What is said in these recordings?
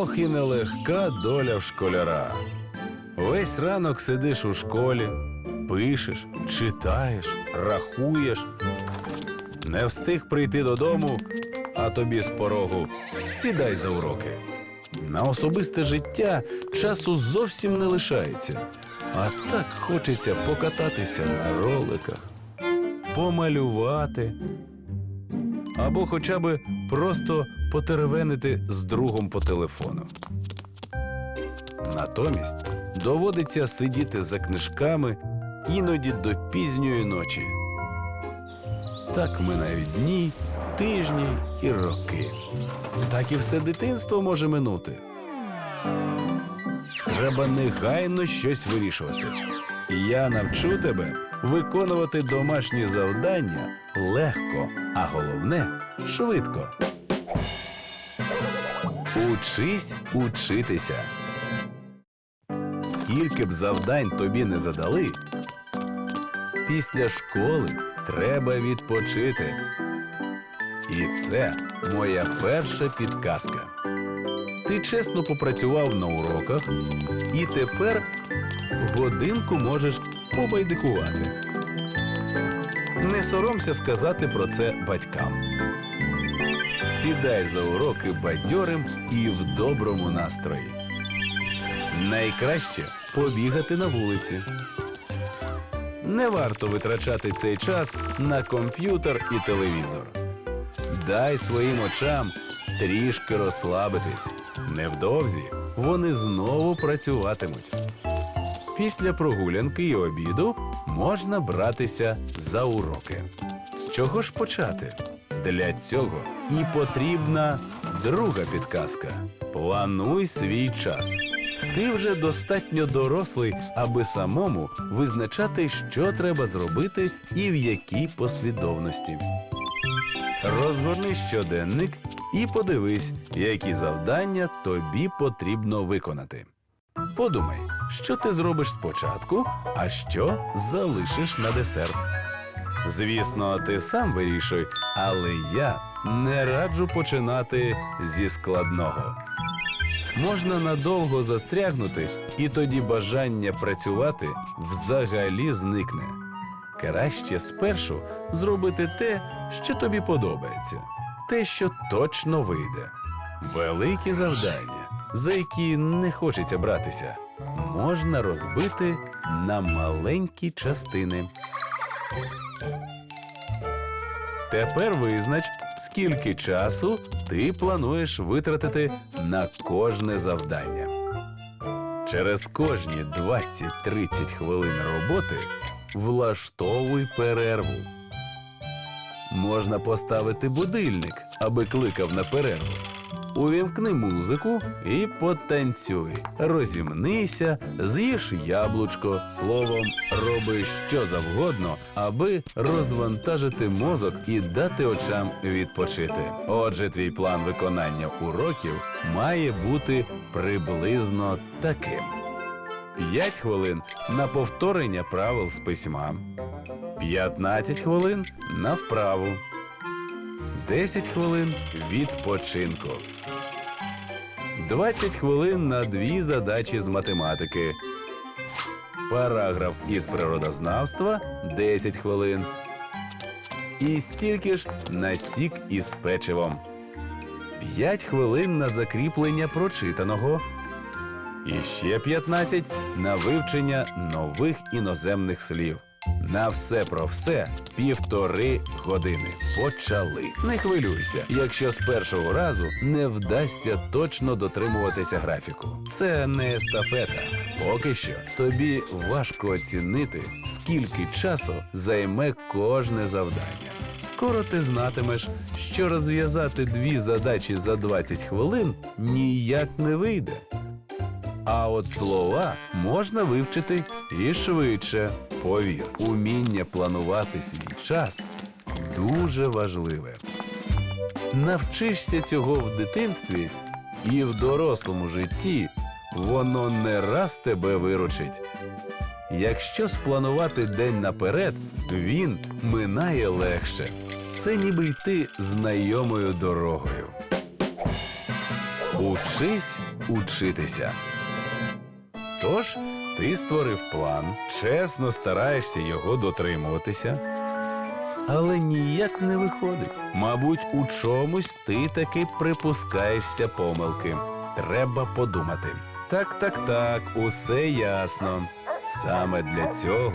Ох і нелегка доля в школяра. Весь ранок сидиш у школі, пишеш, читаєш, рахуєш. Не встиг прийти додому, а тобі з порогу сідай за уроки. На особисте життя часу зовсім не лишається, а так хочеться покататися на роликах, помалювати або хоча б просто потеревенити з другом по телефону. Натомість доводиться сидіти за книжками іноді до пізньої ночі. Так минають дні, тижні і роки. Так і все дитинство може минути. Треба негайно щось вирішувати. Я навчу тебе виконувати домашні завдання легко, а головне швидко. Учись учитися. Скільки б завдань тобі не задали, після школи треба відпочити. І це моя перша підказка. Ти чесно попрацював на уроках, і тепер годинку можеш побайдикувати. Не соромся сказати про це батькам. Сідай за уроки бадьорим і в доброму настрої. Найкраще побігати на вулиці. Не варто витрачати цей час на комп'ютер і телевізор. Дай своїм очам трішки розслабитись. Невдовзі вони знову працюватимуть. Після прогулянки і обіду можна братися за уроки. З чого ж почати? Для цього і потрібна друга підказка: плануй свій час. Ти вже достатньо дорослий, аби самому визначати, що треба зробити і в якій послідовності. Розгорни щоденник і подивись, які завдання тобі потрібно виконати. Подумай, що ти зробиш спочатку, а що залишиш на десерт. Звісно, ти сам вирішуй, але я не раджу починати зі складного. Можна надовго застрягнути, і тоді бажання працювати взагалі зникне. Краще спершу зробити те, що тобі подобається, те, що точно вийде. Великі завдання, за які не хочеться братися, можна розбити на маленькі частини. Тепер визнач, скільки часу ти плануєш витратити на кожне завдання. Через кожні 20-30 хвилин роботи влаштовуй перерву. Можна поставити будильник, аби кликав на перерву. Увімкни музику і потанцюй. Розімнися, з'їж яблучко, словом, роби що завгодно, аби розвантажити мозок і дати очам відпочити. Отже, твій план виконання уроків має бути приблизно таким: 5 хвилин на повторення правил з письма, 15 хвилин на вправу. 10 хвилин відпочинку. 20 хвилин на дві задачі з математики. Параграф із природознавства 10 хвилин. І стільки ж на сік із печивом. 5 хвилин на закріплення прочитаного. І ще 15 на вивчення нових іноземних слів. На все про все півтори години. Почали. Не хвилюйся, якщо з першого разу не вдасться точно дотримуватися графіку. Це не естафета. Поки що тобі важко оцінити, скільки часу займе кожне завдання. Скоро ти знатимеш, що розв'язати дві задачі за 20 хвилин ніяк не вийде. А от слова можна вивчити і швидше. Повір, уміння планувати свій час дуже важливе. Навчишся цього в дитинстві, і в дорослому житті воно не раз тебе виручить. Якщо спланувати день наперед, він минає легше. Це ніби йти знайомою дорогою. Учись учитися. Тож ти створив план, чесно стараєшся його дотримуватися, але ніяк не виходить. Мабуть, у чомусь ти таки припускаєшся помилки. Треба подумати. Так, так, так, усе ясно. Саме для цього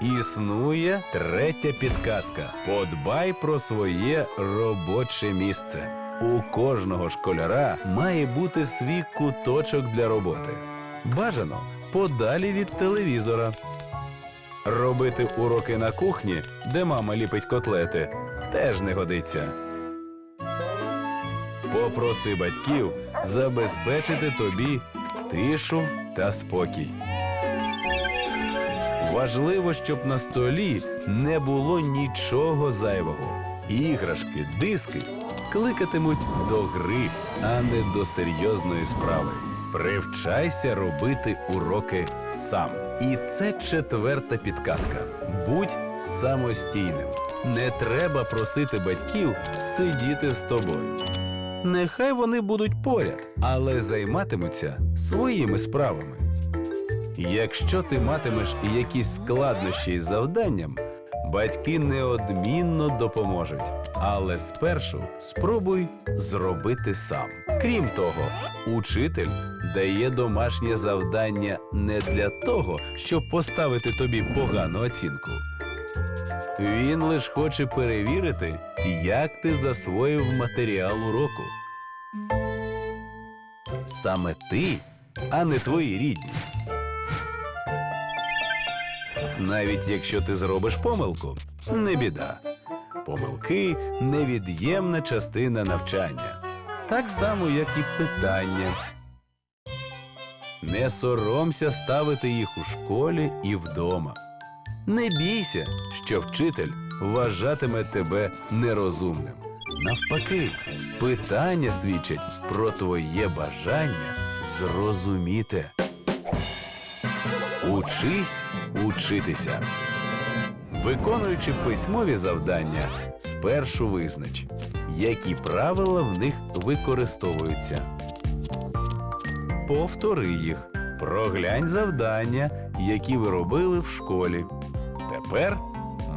існує третя підказка: подбай про своє робоче місце. У кожного школяра має бути свій куточок для роботи. Бажано подалі від телевізора. Робити уроки на кухні, де мама ліпить котлети, теж не годиться. Попроси батьків забезпечити тобі тишу та спокій. Важливо, щоб на столі не було нічого зайвого. Іграшки, диски кликатимуть до гри, а не до серйозної справи. Привчайся робити уроки сам. І це четверта підказка: будь самостійним. Не треба просити батьків сидіти з тобою. Нехай вони будуть поряд, але займатимуться своїми справами. Якщо ти матимеш якісь складнощі із завданням, батьки неодмінно допоможуть. Але спершу спробуй зробити сам. Крім того, учитель дає домашнє завдання не для того, щоб поставити тобі погану оцінку. Він лише хоче перевірити, як ти засвоїв матеріал уроку. Саме ти, а не твої рідні. Навіть якщо ти зробиш помилку, не біда. Помилки невід'ємна частина навчання, так само, як і питання. Не соромся ставити їх у школі і вдома. Не бійся, що вчитель вважатиме тебе нерозумним. Навпаки, питання свідчать про твоє бажання зрозуміти. Учись учитися. Виконуючи письмові завдання, спершу визнач, які правила в них використовуються. Повтори їх, проглянь завдання, які ви робили в школі. Тепер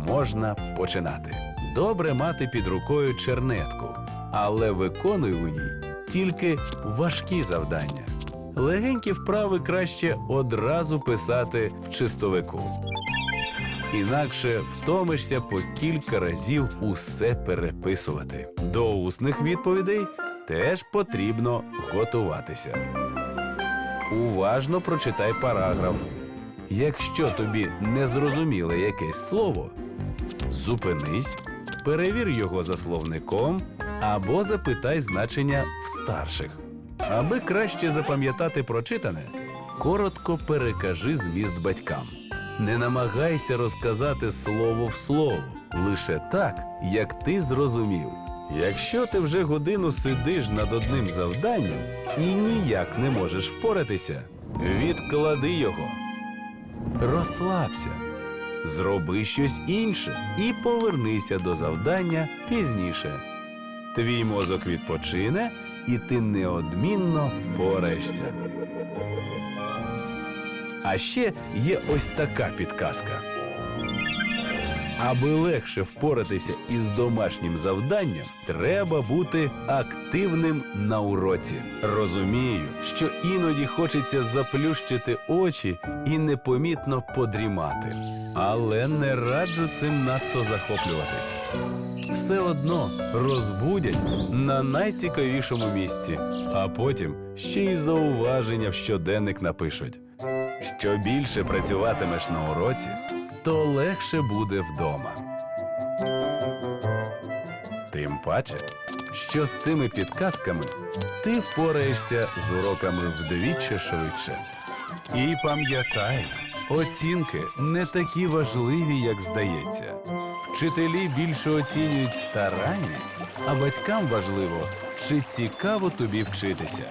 можна починати. Добре мати під рукою чернетку, але виконуй у ній тільки важкі завдання. Легенькі вправи краще одразу писати в чистовику. Інакше втомишся по кілька разів усе переписувати. До усних відповідей теж потрібно готуватися. Уважно прочитай параграф. Якщо тобі не зрозуміле якесь слово, зупинись, перевір його за словником або запитай значення в старших. Аби краще запам'ятати прочитане, коротко перекажи зміст батькам. Не намагайся розказати слово в слово, лише так, як ти зрозумів. Якщо ти вже годину сидиш над одним завданням і ніяк не можеш впоратися, відклади його. Розслабся, зроби щось інше і повернися до завдання пізніше. Твій мозок відпочине, і ти неодмінно впораєшся. А ще є ось така підказка. Аби легше впоратися із домашнім завданням, треба бути активним на уроці. Розумію, що іноді хочеться заплющити очі і непомітно подрімати, але не раджу цим надто захоплюватись. Все одно розбудять на найцікавішому місці, а потім ще й зауваження в щоденник напишуть. Що більше працюватимеш на уроці, то легше буде вдома. Тим паче, що з цими підказками ти впораєшся з уроками вдвічі швидше. І пам'ятай, оцінки не такі важливі, як здається. Вчителі більше оцінюють старанність, а батькам важливо, чи цікаво тобі вчитися.